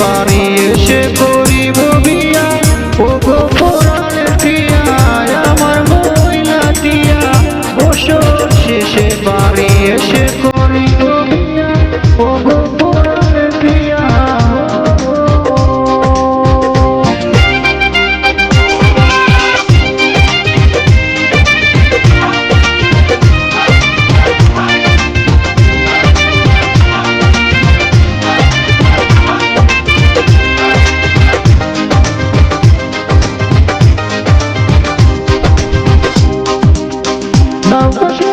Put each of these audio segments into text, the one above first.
far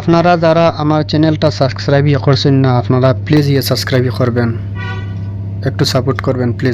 আপনারা যারা আমার চ্যানেলটা সাবস্ক্রাইব করছেন না, আপনারা প্লিজ ইয়ে সাবস্ক্রাইব করবেন। একটু সাপোর্ট করবেন প্লিজ